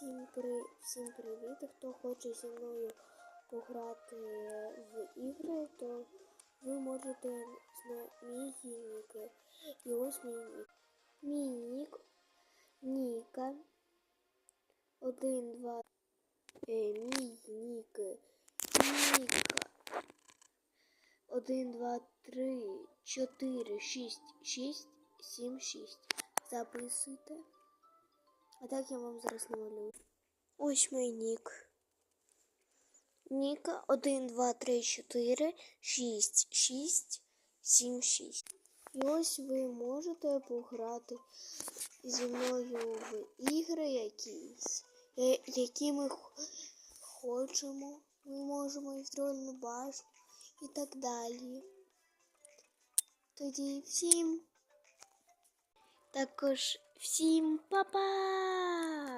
Всім, при... Всім привіт! Хто хоче зі мною пограти в ігри, то ви можете мій нік. І ось мій нік. Мій нік Ніка. Один, два. Е, мій нік. Ніка. Один, два, три, чотири, шість, шість, сім, шість. Записуйте. А так я вам зараз намалюю. Ось мій нік. Ніка 1, 2, 3, 4, 6, 6, 7, 6. І ось ви можете пограти зі мною в ігри якісь, які ми хочемо. Ми можемо і в трольну башню і так далі. Тоді всім також всім па-па!